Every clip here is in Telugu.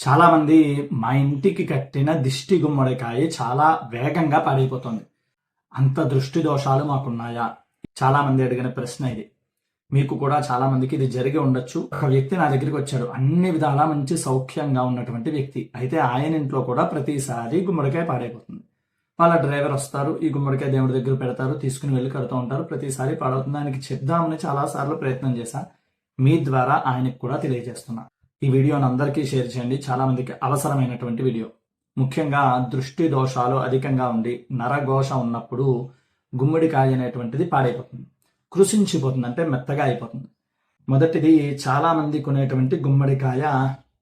చాలా మంది మా ఇంటికి కట్టిన దిష్టి గుమ్మడికాయ చాలా వేగంగా పాడైపోతుంది. అంత దృష్టి దోషాలు మాకున్నాయా? చాలా మంది అడిగిన ప్రశ్న ఇది. మీకు కూడా చాలా మందికి ఇది జరిగి ఉండొచ్చు. ఒక వ్యక్తి నా దగ్గరికి వచ్చాడు. అన్ని విధాలా మంచి సౌఖ్యంగా ఉన్నటువంటి వ్యక్తి. అయితే ఆయన ఇంట్లో కూడా ప్రతిసారి గుమ్మడికాయ పాడైపోతుంది. వాళ్ళ డ్రైవర్ వస్తారు ఈ గుమ్మడికాయ దేవుడి దగ్గర పెడతారు తీసుకుని వెళ్ళి కడుతూ ఉంటారు. ప్రతిసారి పాడవుతుంది. ఆయనకి చెప్దామని చాలా సార్లు ప్రయత్నం చేశా. మీ ద్వారా ఆయనకు కూడా తెలియజేస్తున్నా. ఈ వీడియోని అందరికీ షేర్ చేయండి. చాలా మందికి అవసరమైనటువంటి వీడియో. ముఖ్యంగా దృష్టి దోషాలు అధికంగా ఉండి నరఘోష ఉన్నప్పుడు గుమ్మడికాయ అనేటువంటిది పాడైపోతుంది. కృషించిపోతుంది అంటే మెత్తగా అయిపోతుంది. మొదటిది చాలా మంది కొనేటువంటి గుమ్మడికాయ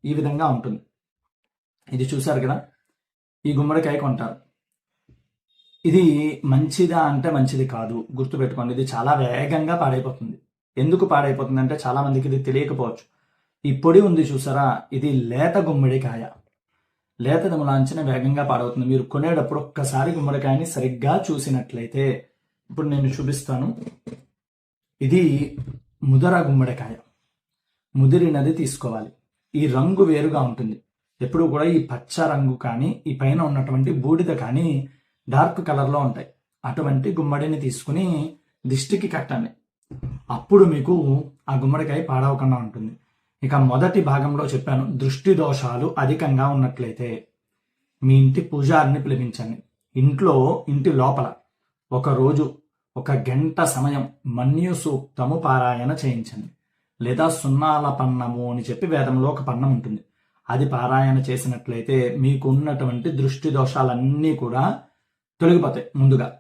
ఈ విధంగా ఉంటుంది. ఇది చూశారు కదా? ఈ గుమ్మడికాయ కొంటారు. ఇది మంచిదా అంటే మంచిది కాదు. గుర్తుపెట్టుకోండి ఇది చాలా వేగంగా పాడైపోతుంది. ఎందుకు పాడైపోతుంది అంటే చాలా మందికి ఇది తెలియకపోవచ్చు. ఈ పొడి ఉంది చూసారా? ఇది లేత గుమ్మడికాయ. లేత దములాంచిన వేగంగా పాడవుతుంది. మీరు కొనేటప్పుడు ఒక్కసారి గుమ్మడికాయని సరిగ్గా చూసినట్లయితే ఇప్పుడు నేను చూపిస్తాను. ఇది ముదర గుమ్మడికాయ. ముదిరినది తీసుకోవాలి. ఈ రంగు వేరుగా ఉంటుంది. ఎప్పుడు కూడా ఈ పచ్చ రంగు కానీ ఈ పైన ఉన్నటువంటి బూడిద కానీ డార్క్ కలర్లో ఉంటాయి. అటువంటి గుమ్మడిని తీసుకుని దిష్టికి కట్టండి. అప్పుడు మీకు ఆ గుమ్మడికాయ పాడవకుండా ఉంటుంది. ఇక మొదటి భాగంలో చెప్పాను దృష్టి దోషాలు అధికంగా ఉన్నట్లయితే మీ ఇంటి పూజారిని పిలిపించండి. ఇంట్లో ఇంటి లోపల ఒక రోజు ఒక గంట సమయం మన్యు సూక్తము పారాయణ చేయించండి. లేదా సున్నాల పన్నము అని చెప్పి వేదంలో ఒక పన్నం ఉంటుంది. అది పారాయణ చేసినట్లయితే మీకు ఉన్నటువంటి దృష్టి దోషాలన్నీ కూడా తొలగిపోతాయి ముందుగా.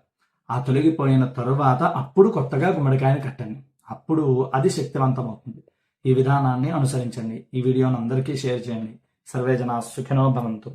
ఆ తొలగిపోయిన తరువాత అప్పుడు కొత్తగా గుమ్మడికాయని కట్టండి. అప్పుడు అది శక్తివంతం అవుతుంది ఈ విధానాన్ని అనుసరించండి. ఈ వీడియోను అందరికీ షేర్ చేయండి. సర్వేజన సుఖినో భవంతు.